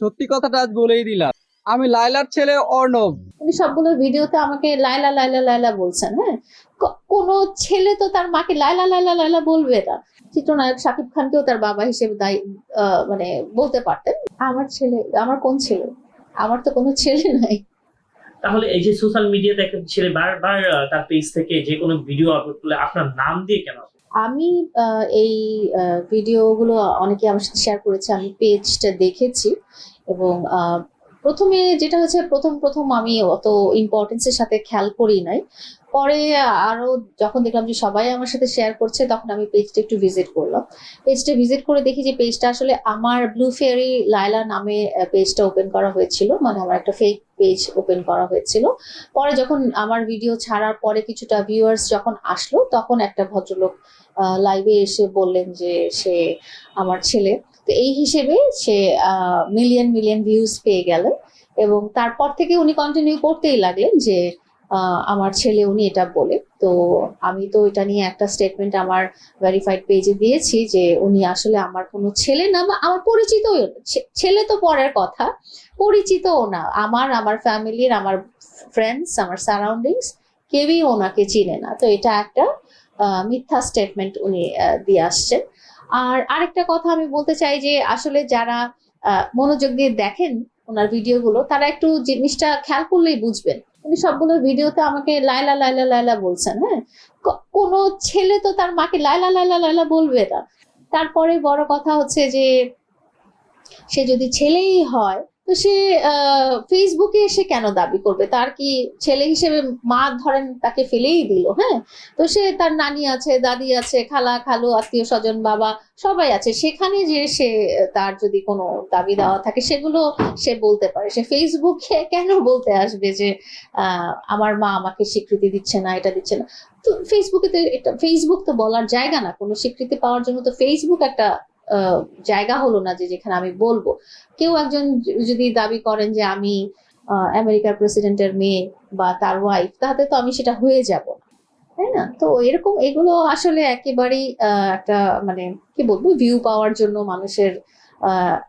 সত্যি কথাটা আজ বলেই দিলাম। আমি লাইলার ছেলে অর্ণব। উনি সবগুলো ভিডিওতে আমাকে লাইলা লাইলা লাইলা বলছেন হ্যাঁ? কোনো ছেলে তো তার মাকে লাইলা লাইলা লাইলা বলবে না। চিত্রনায়ক শাকিব খানকেও তার বাবা হিসেবে দায়ী আহ, মানে বলতে পারতেন। আমার ছেলে আমার কোন ছেলে? আমার তো কোনো ছেলে নাই। তাহলে এই যে সোশ্যাল মিডিয়াতে একটা ছেলে বারবার তার পেজ থেকে যে কোনো ভিডিও আপলোড করলে আপনার নাম দিয়ে কেন আমি এই ভিডিওগুলো অনেকে আমার সাথে শেয়ার করেছে আমি পেজটা দেখেছি এবং প্রথমে যেটা হচ্ছে প্রথম প্রথম আমি অত ইম্পর্টেন্সের সাথে খেয়াল করি নাই। পরে আরও যখন দেখলাম যে সবাই আমার সাথে শেয়ার করছে, তখন আমি পেজটা একটু ভিজিট করলাম। পেজটা ভিজিট করে দেখি যে পেজটা আসলে আমার ব্লু ফেয়ারি লাইলা নামে পেজটা ওপেন করা হয়েছিল। মানে আমার একটা ফেক পেজ ওপেন করা হয়েছিল। পরে যখন আমার ভিডিও ছাড়ার পরে কিছুটা ভিউয়ার্স যখন আসলো, তখন একটা ভদ্রলোক লাইভে এসে বললেন যে সে আমার ছেলে। তো এই হিসেবে সে মিলিয়ন মিলিয়ন ভিউজ পেয়ে গেলেন এবং তারপর থেকে উনি কন্টিনিউ করতেই লাগলেন যে আমার ছেলে উনি এটা বলে। তো আমি তো এটা নিয়ে একটা স্টেটমেন্ট আমার ভেরিফাইড পেজে দিয়েছি যে, উনি আসলে আমার কোনো ছেলে না, বা আমার পরিচিতও না। ছেলে তো পরের কথা, পরিচিতও না। আমার আমার ফ্যামিলির আমার ফ্রেন্ডস আমার সারাউন্ডিংস কেউই ওনাকে চিনে না। তো এটা একটা মিথ্যা স্টেটমেন্ট উনি দিয়ে আসছেন। আর আরেকটা কথা আমি বলতে চাই যে আসলে যারা মনোযোগ দিয়ে দেখেন ওনার ভিডিওগুলো, তারা একটু জিনিসটা খেয়াল করলেই বুঝবেন। উনি সবগুলো ভিডিওতে আমাকে লাইলা লাইলা লাইলা বলছেন হ্যাঁ? কোন ছেলে তো তার মাকে লাইলা লাইলা লাইলা বলবে না। তারপরে বড় কথা হচ্ছে যে, সে যদি ছেলেই হয় তো সে ফেসবুকে এসে কেন দাবি করবে? তার কি ছেলে হিসেবে মা ধরেন তাকে ফেলেই দিল হ্যাঁ? তো সে তার নানি আছে, দাদি আছে, খালা, খালু, আত্মীয় স্বজন, বাবা সবাই আছে। সেখানে যে সে, তার যদি কোনো দাবি দেওয়া থাকে, সেগুলো সে বলতে পারে। সে ফেসবুকে কেন বলতে আসবে যে আমার মা আমাকে স্বীকৃতি দিচ্ছে না, এটা দিচ্ছে না? তো ফেসবুকে তো এটা ফেসবুক তো বলার জায়গা না। কোনো স্বীকৃতি পাওয়ার জন্য তো ফেসবুক একটা জায়গা হলো না যে যেখানে আমি বলব। কেউ একজন যদি দাবি করেন যে আমি আমেরিকার প্রেসিডেন্টের মেয়ে বা তার ওয়াইফ তাহলে তো আমি সেটা হয়ে যাব তাই না? তো এরকম এগুলো আসলে একেবারেই একটা মানে কি বলব ভিউ পাওয়ার জন্য, মানুষের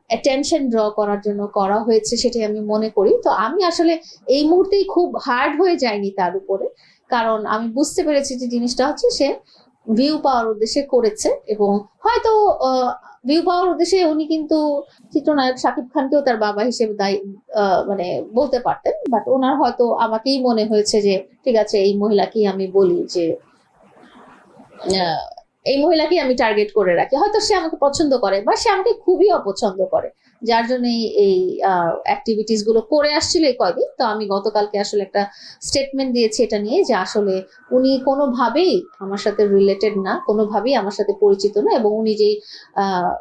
অ্যাটেনশন ড্র করার জন্য করা হয়েছে সেটাই আমি মনে করি। তো আমি আসলে এই মুহূর্তেই খুব হার্ড হয়ে যায়নি তার উপরে। কারণ আমি বুঝতে পেরেছি যে জিনিসটা হচ্ছে সে ভিউ পাওয়ার উদ্দেশ্যে করেছে এবং হয়তো ভিউ পাওয়ার উদ্দেশ্যে উনি কিন্তু চিত্রনায়ক শাকিব খানকেও তার বাবা হিসেবে দায়ী মানে বলতে পারতেন বাট ওনার হয়তো আমাকেই মনে হয়েছে যে, ঠিক আছে, এই মহিলাকেই আমি বলি যে এই মহিলাকেই আমি টার্গেট করে রাখি। হয়তো সে আমাকে পছন্দ করে বা সে আমাকে খুবই অপছন্দ করে। যার জন্য এই- অ্যাক্টিভিটিসগুলো করে আসছিল এই কয়দিন। তো আমি গতকালকে আসলে একটা স্টেটমেন্ট দিয়েছি এটা নিয়ে যে আসলে উনি কোনোভাবেই আমার সাথে রিলেটেড না, কোনোভাবেই আমার সাথে পরিচিত না এবং উনি যেই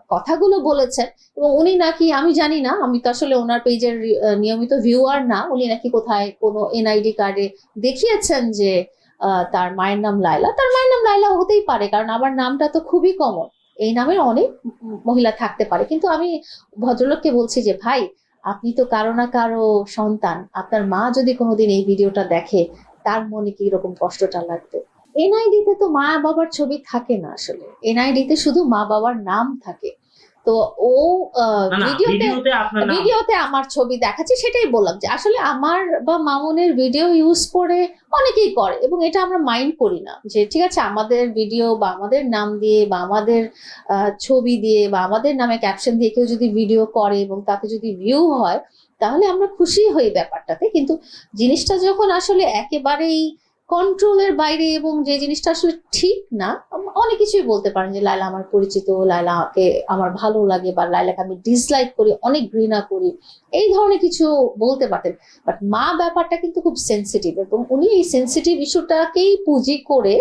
কথাগুলো বলেছেন এবং উনি নাকি, আমি জানি না, আমি তো আসলে ওনার পেজের নিয়মিত ভিউয়ার না, উনি নাকি কোথায় কোনো এনআইডি কার্ডে দেখিয়েছেন যে তার মায়ের নাম লাইলা তার মায়ের নাম লাইলা হতেই পারে, কারণ আমার নামটা তো খুবই কমন এই নামের অনেক মহিলা থাকতে পারে। কিন্তু আমি ভদ্রলোককে বলছি যে, ভাই, আপনি তো কারও না কারও সন্তান। আপনার মা যদি কোনোদিন এই ভিডিওটা দেখে, তার মনে কি রকম কষ্টটা লাগবে? এনআইডিতে তো মা বাবার ছবি থাকে না আসলে। এনআইডিতে শুধু মা বাবার নাম থাকে। তো ও ভিডিওতে ভিডিওতে আমার ছবি দেখাচ্ছে সেটাই বললাম যে আসলে আমার বা মামুনের ভিডিও ইউজ করে অনেকেই করে এবং এটা আমরা মাইন্ড করি না যে ঠিক আছে আমাদের ভিডিও বা আমাদের নাম দিয়ে বা আমাদের আহ, ছবি দিয়ে বা আমাদের নামে ক্যাপশন দিয়ে কেউ যদি ভিডিও করে এবং তাতে যদি ভিউ হয় তাহলে আমরা খুশি হই ব্যাপারটাতে। কিন্তু জিনিসটা যখন আসলে একেবারেই কন্ট্রোলের বাইরে এবং যে জিনিসটা আসলে ঠিক না, অনেক কিছুই বলতে পারেন যে লাইলা আমার পরিচিত লাইলাকে আমার ভালো লাগে বা লাইলাকে আমি ডিসলাইক করি, অনেক ঘৃণা করি। এই ধরনের কিছু বলতে পারতেন। বাট মা ব্যাপারটা কিন্তু খুব সেন্সিটিভ এবং উনি এই সেন্সিটিভ ইস্যুটাকেই পুঁজি করে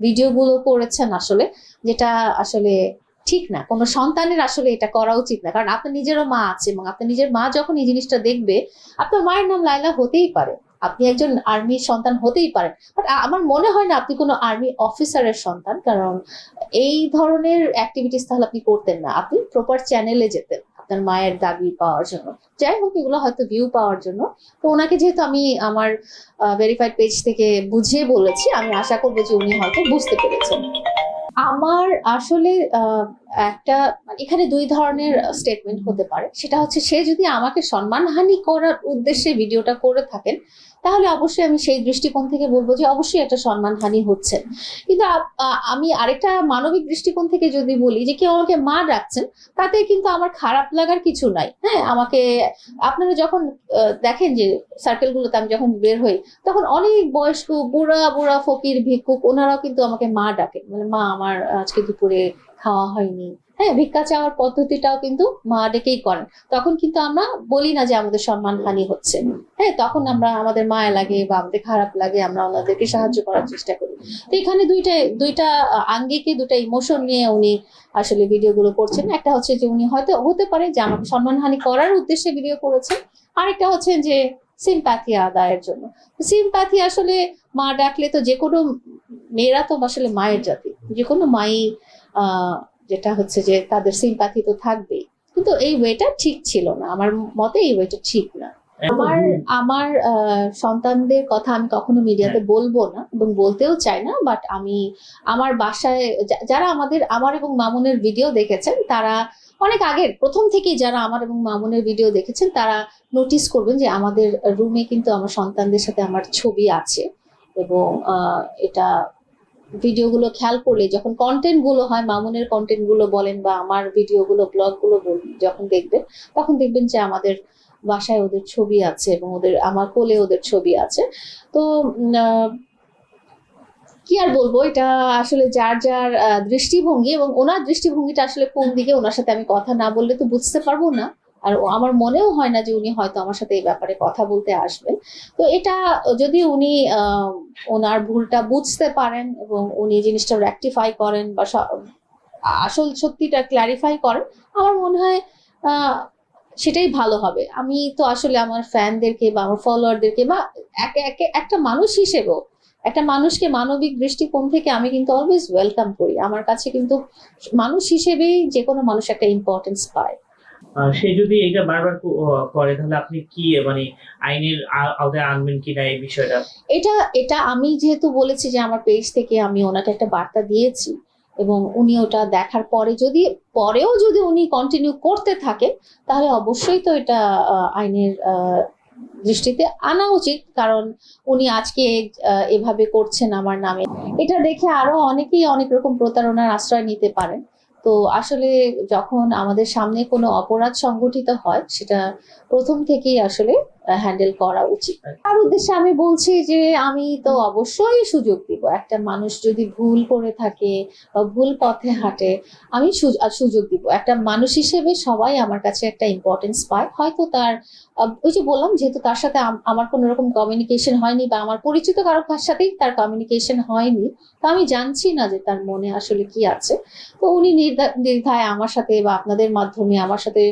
ভিডিওগুলো করেছেন আসলে, যেটা আসলে ঠিক না। কোনো সন্তানের আসলে এটা করা উচিত না। কারণ আপনার নিজেরও মা আছে এবং আপনার নিজের মা যখন এই জিনিসটা দেখবে, আপনার মায়ের নাম লাইলা হতেই পারে। আপনি একজন আর্মির সন্তান হতেই পারেন। বাট আমার মনে হয় না আপনি কোনো আর্মি অফিসারের সন্তান, কারণ এই ধরনের অ্যাক্টিভিটিস তাহলে আপনি করতেন না। আপনি প্রপার চ্যানেলে যেতেন আপনার মায়ের দাবি পাওয়ার জন্য। যাই হোক, এগুলো হয়তো ভিউ পাওয়ার জন্য। তো ওনাকে যেহেতু আমি আমার ভেরিফাইড পেজ থেকে বুঝিয়ে বলেছি, আমি আশা করব যে উনি হয়তো বুঝতে পেরেছেন। আমার আসলে একটা, এখানে দুই ধরনের স্টেটমেন্ট হতে পারে। সেটা হচ্ছে, সে যদি আমাকে সম্মানহানি করার উদ্দেশ্যে ভিডিওটা করে থাকেন তাহলে অবশ্যই আমি সেই দৃষ্টিকোণ থেকে বলব যে অবশ্যই একটা সম্মানহানি হচ্ছে। কিন্তু আমি আরেকটা মানবিক দৃষ্টিকোণ থেকে যদি বলি যে কেউ আমাকে মা ডাকছেন, তাতে কিন্তু আমার খারাপ লাগার কিছু নাই। হ্যাঁ আমাকে আপনারা যখন দেখেন যে সার্কেলগুলোতে আমি যখন বের হই, তখন অনেক বয়স্ক বুড়া বুড়া, ফকির, ভিক্ষুক, ওনারাও কিন্তু আমাকে মা ডাকে। মানে মা, আমার আজকে দুপুরে খাওয়া হয়নি। হ্যাঁ ভিক্ষা চাওয়ার পদ্ধতিটাও কিন্তু মা ডেকেই করেন। তখন কিন্তু আমরা বলি না যে আমাদের সম্মান হানি হচ্ছে। হ্যাঁ তখন আমরা, আমাদের মায়া লাগে বা আমাদের খারাপ লাগে, আমরা ওনাদেরকে সাহায্য করার চেষ্টা করি। তো এখানে দুইটা দুইটা আঙ্গিকে দুটা ইমোশন নিয়ে উনি আসলে ভিডিওগুলো করছেন। একটা হচ্ছে যে উনি হয়তো, হতে পারে যে আমাকে সম্মানহানি করার উদ্দেশ্যে ভিডিও করেছেন। আরেকটা হচ্ছে যে সিম্প্যাথি আদায়ের জন্য। সিম্প্যাথি আসলে মা ডাকলে তো যে কোনো, মেয়েরা তো আসলে মায়ের জাতি। যে কোনো মাই যেটা হচ্ছে যে তাদের সিম্প্যাথি তো থাকবেই। কিন্তু এই ওয়েটা ঠিক ছিল না। আমার মতে এই ওয়েটা ঠিক না। আমার আমার সন্তানদের কথা আমি কখনো মিডিয়াতে বলব না এবং বলতেও চাই না বাট আমি আমার বাসায় যারা আমাদের আমার এবং মামুনের ভিডিও দেখেছেন তারা অনেক আগের প্রথম থেকেই যারা আমার এবং মামুনের ভিডিও দেখেছেন তারা নোটিস করবেন যে আমাদের রুমে কিন্তু আমার সন্তানদের সাথে আমার ছবি আছে এবং আহ, এটা ভিডিওগুলো খেয়াল করলে যখন কন্টেন্টগুলো হয়, মামুনের কন্টেন্টগুলো বলেন বা আমার ভিডিওগুলো ব্লগগুলো বল- যখন দেখবেন, তখন দেখবেন যে আমাদের বাসায় ওদের ছবি আছে এবং ওদের, আমার কোলে ওদের ছবি আছে। তো কি আর বলব? এটা আসলে যার যার দৃষ্টিভঙ্গি এবং ওনার দৃষ্টিভঙ্গিটা আসলে কোন দিকে, ওনার সাথে আমি কথা না বললে তো বুঝতে পারব না। আর আমার মনেও হয় না যে উনি হয়তো আমার সাথে এই ব্যাপারে কথা বলতে আসবেন। তো এটা যদি উনি ওনার ভুলটা বুঝতে পারেন এবং উনি জিনিসটা রেকটিফাই করেন বা আসল সত্যিটা ক্ল্যারিফাই করেন, আমার মনে হয় সেটাই ভালো হবে। আমি তো আসলে আমার ফ্যানদেরকে বা আমার ফলোয়ারদেরকে বা একে একে একটা মানুষ হিসেবেও, একটা মানুষকে মানবিক দৃষ্টিকোণ থেকে আমি কিন্তু অলওয়েজ ওয়েলকাম করি। আমার কাছে কিন্তু মানুষ হিসেবেই যে কোনো মানুষ একটা ইম্পর্টেন্স পায়। সে যদি এটা বারবার করে, তাহলে আপনি কি মানে আইনের আওতায় আনবেন কিনা এই বিষয়টা? এটা এটা আমি যেহেতু বলেছি যে আমার পেজ থেকে আমি ওনাকে একটা বার্তা দিয়েছি এবং উনি ওটা দেখার পরে যদি, পরেও যদি উনি কন্টিনিউ করতে থাকেন তাহলে অবশ্যই তো এটা আইনের দৃষ্টিতে আনা উচিত। কারণ উনি আজকে এভাবে করছেন আমার নামে। এটা দেখে আরও অনেকেই অনেক রকম প্রতারণার আশ্রয় নিতে পারেন। তো আসলে যখন আমাদের সামনে কোনো অপরাধ সংগঠিত হয় সেটা প্রথম থেকেই আসলে হ্যান্ডেল করা উচিত। তার উদ্দেশ্যে আমি বলছি যে, আমি তো অবশ্যই সুযোগ দিব। একটা মানুষ যদি ভুল করে থাকে বা ভুল পথে হাঁটে, আমি সুযোগ দিব। একটা মানুষ হিসেবে সবাই আমার কাছে একটা ইম্পর্টেন্স পায়। হয়তো তার ওই যে বললাম, যেহেতু তার সাথে আমার কোনো রকম কমিউনিকেশন হয়নি বা আমার পরিচিত কারও সাথেই তার কমিউনিকেশন হয়নি, তো আমি জানছি না যে তার মনে আসলে কি আছে। তো উনি নির্দ্বিধায় আমার সাথে বা আপনাদের মাধ্যমে আমার সাথে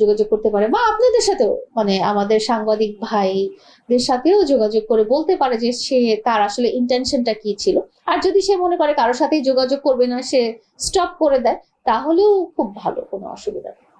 যোগাযোগ করতে পারে বা আপনাদের সাথেও মানে আমাদের সাংবাদিক ভাইদের সাথেও যোগাযোগ করে বলতে পারে যে সে, তার আসলে ইন্টেনশনটা কি ছিল। আর যদি সে মনে করে কারোর সাথেই যোগাযোগ করবে না, সে স্টপ করে দেয়, তাহলেও খুব ভালো, কোনো অসুবিধা নেই।